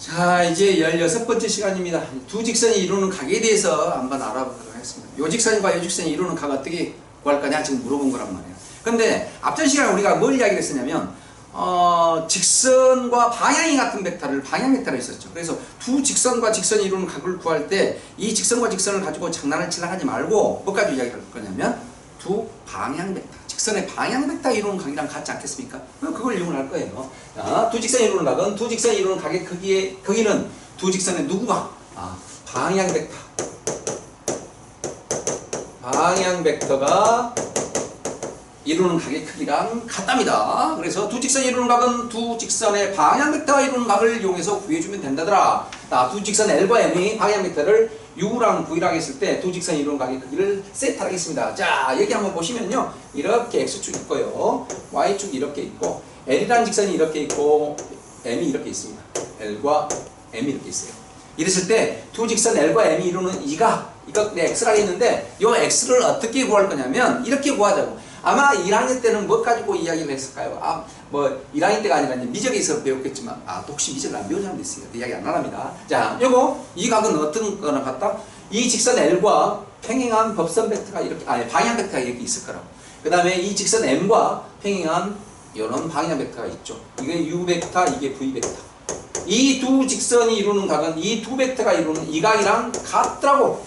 자, 이제 16번째 시간입니다. 두 직선이 이루는 각에 대해서 한번 알아보도록 하겠습니다. 요 직선과 요 직선이 이루는 각 어떻게 구할 거냐 지금 물어본 거란 말이에요. 근데 앞전 시간에 우리가 뭘 이야기를 했었냐면 어, 직선과 방향이 같은 벡터를 방향 벡터로 했었죠. 그래서 두 직선과 직선이 이루는 각을 구할 때 이 직선과 직선을 가지고 장난을 치려 하지 말고 뭐까지 이야기할 거냐면 두 방향 벡터, 직선의 방향 벡터 이루는 각이랑 같지 않겠습니까? 그걸 이용을 할 거예요. 자, 두 직선이 이루는 각은 두 직선이 이루는 각의 크기의 크기는 두 직선의 누구가? 아, 방향 벡터. 방향 벡터가 이루는 각의 크기랑 같답니다. 그래서 두 직선이 이루는 각은 두 직선의 방향 벡터가 이루는 각을 이용해서 구해주면 된다더라. 자, 두 직선 L과 M이 방향 벡터를 U랑 V랑 했을 때 두 직선이 이루는 각의 크기를 세타하겠습니다. 자, 여기 한번 보시면요. 이렇게 X축 있고요. Y축 이렇게 있고 L이라는 직선이 이렇게 있고 M이 이렇게 있습니다. L과 M이 이렇게 있어요. 이랬을 때 두 직선 L과 M이 이루는 이가 이거 내 X라고 했는데 이 X를 어떻게 구할 거냐면 이렇게 구하자고. 아마 1학년 때는 뭐 가지고 이야기를 했을까요? 아, 뭐 1학년 때가 아니라 미적에서 배웠겠지만 아, 또 혹시 미적을 안 배운 사람도 있어요. 그 이야기 안 합니다. 자, 요거 이 각은 어떤 거나 같다? 이 직선 L과 평행한 법선 벡터가 이렇게 아니 방향 벡터가 이렇게 있을 거라고. 그다음에 이 직선 M과 평행한 이런 방향 벡터가 있죠. 이게 U 벡터, 이게 V 벡터. 이 두 직선이 이루는 각은 이 두 벡터가 이루는 이 각이랑 같더라고.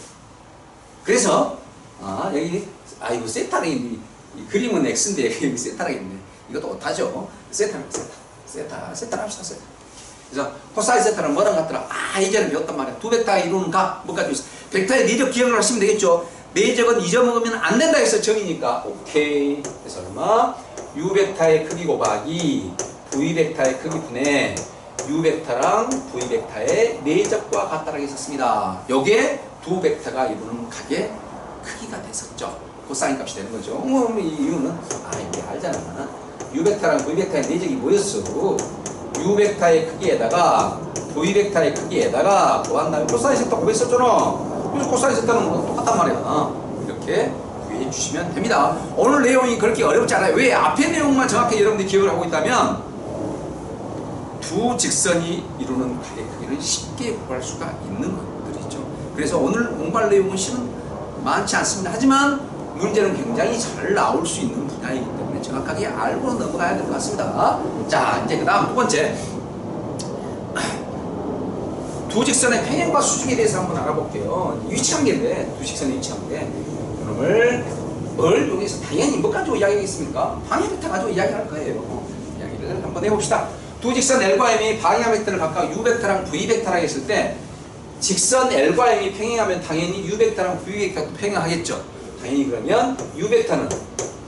그래서 아 여기 아 이거 세타라 있네. 이 그림은 X인데 여기 세타라 있네. 이것도 오타죠. 세타라 세타. 세타. 세타라 합시다. 세타. 그래서 코사인 세타는 뭐랑 같더라? 아 예전에 배웠단 말이야. 두 벡터가 이루는 각 뭐가 있어? 벡터의 내적 기억을 하시면 되겠죠. 내적은 잊어먹으면 안 된다 해서 정이니까 오케이. 그래서 얼마? U 벡터의 크기 곱하기 V 벡터의 크기 분의 U 벡터랑 V 벡터의 내적과 같다라고 했었습니다. 요게 두 벡터가 이루는 각의 크기가 됐었죠. 코사인 값이 되는 거죠. 뭐, 뭐, 이 이유는 아 이게 알잖아. U 벡터랑 V 벡터의 내적이 뭐였어? U 벡터의 크기에다가 V 벡터의 크기에다가 더한 다음에 코사인 세타 구했었잖아. 그래서 코사인 세타는 뭐 똑같단 말이야. 이렇게 구해 주시면 됩니다. 오늘 내용이 그렇게 어렵지 않아요. 왜? 앞에 내용만 정확히 여러분들이 기억을 하고 있다면 두 직선이 이루는 각의 크기를 쉽게 구할 수가 있는 것들이죠. 그래서 오늘 공부할 내용은 실은 많지 않습니다. 하지만 문제는 굉장히 잘 나올 수 있는 분야이기 때문에 정확하게 알고 넘어가야 될 것 같습니다. 자, 이제 그 다음 두 번째. 두 직선의 평행과 수직에 대해서 한번 알아볼게요. 위치관계인데, 두 직선의 위치관계. 그놈을 뭘 여기서 당연히 뭐 가지고 이야기하겠습니까? 방향부터 가지고 이야기할 거예요. 이야기를 한번 해봅시다. 두 직선 L과 M이 방향 벡터를 각각 U 벡터랑 V 벡터라 했을 때 직선 L과 M이 평행하면 당연히 U 벡터랑 V 벡터도 평행하겠죠. 당연히 그러면 U 벡터는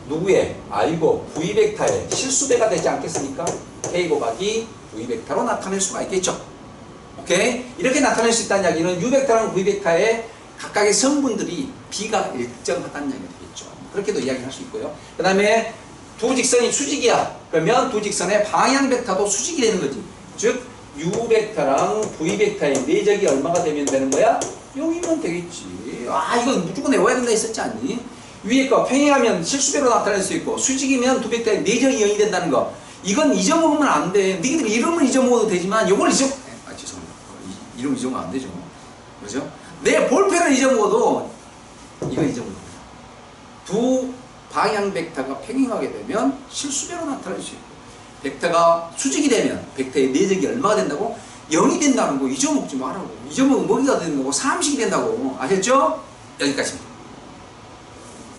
누구의 I고 V 벡터의 실수배가 되지 않겠습니까? K 곱하기 V 벡터로 나타낼 수가 있겠죠. 오케이? 이렇게 나타낼 수 있다는 이야기는 U 벡터랑 V 벡터의 각각의 성분들이 B가 일정하다는 이야기가 되겠죠. 그렇게도 이야기할 수 있고요. 그 다음에 두 직선이 수직이야. 그러면 두 직선의 방향 벡터도 수직이 되는 거지. 즉 U 벡터랑 V 벡터의 내적이 얼마가 되면 되는 거야? 0이면 되겠지. 아 이건 무조건 외워야 된다 했었지 않니? 위에 거 평행하면 실수배로 나타낼 수 있고 수직이면 두 벡터의 내적이 0이 된다는 거. 이건 잊어먹으면 안 돼. 너희들 이름을 잊어먹어도 되지만 이걸 잊어... 아 죄송합니다. 이- 이름 잊어먹으면 안 되죠. 그죠? 내 볼펜을 잊어먹어도 이거 잊어먹어요. 두 방향 벡터가 평행하게 되면 실수배로 나타날 수 있고 벡터가 수직이 되면 벡터의 내적이 얼마가 된다고? 0이 된다는 거 잊어먹지 말라고 잊어먹으면 뭐가 된다고? 삼식이 된다고 아셨죠? 여기까지입니다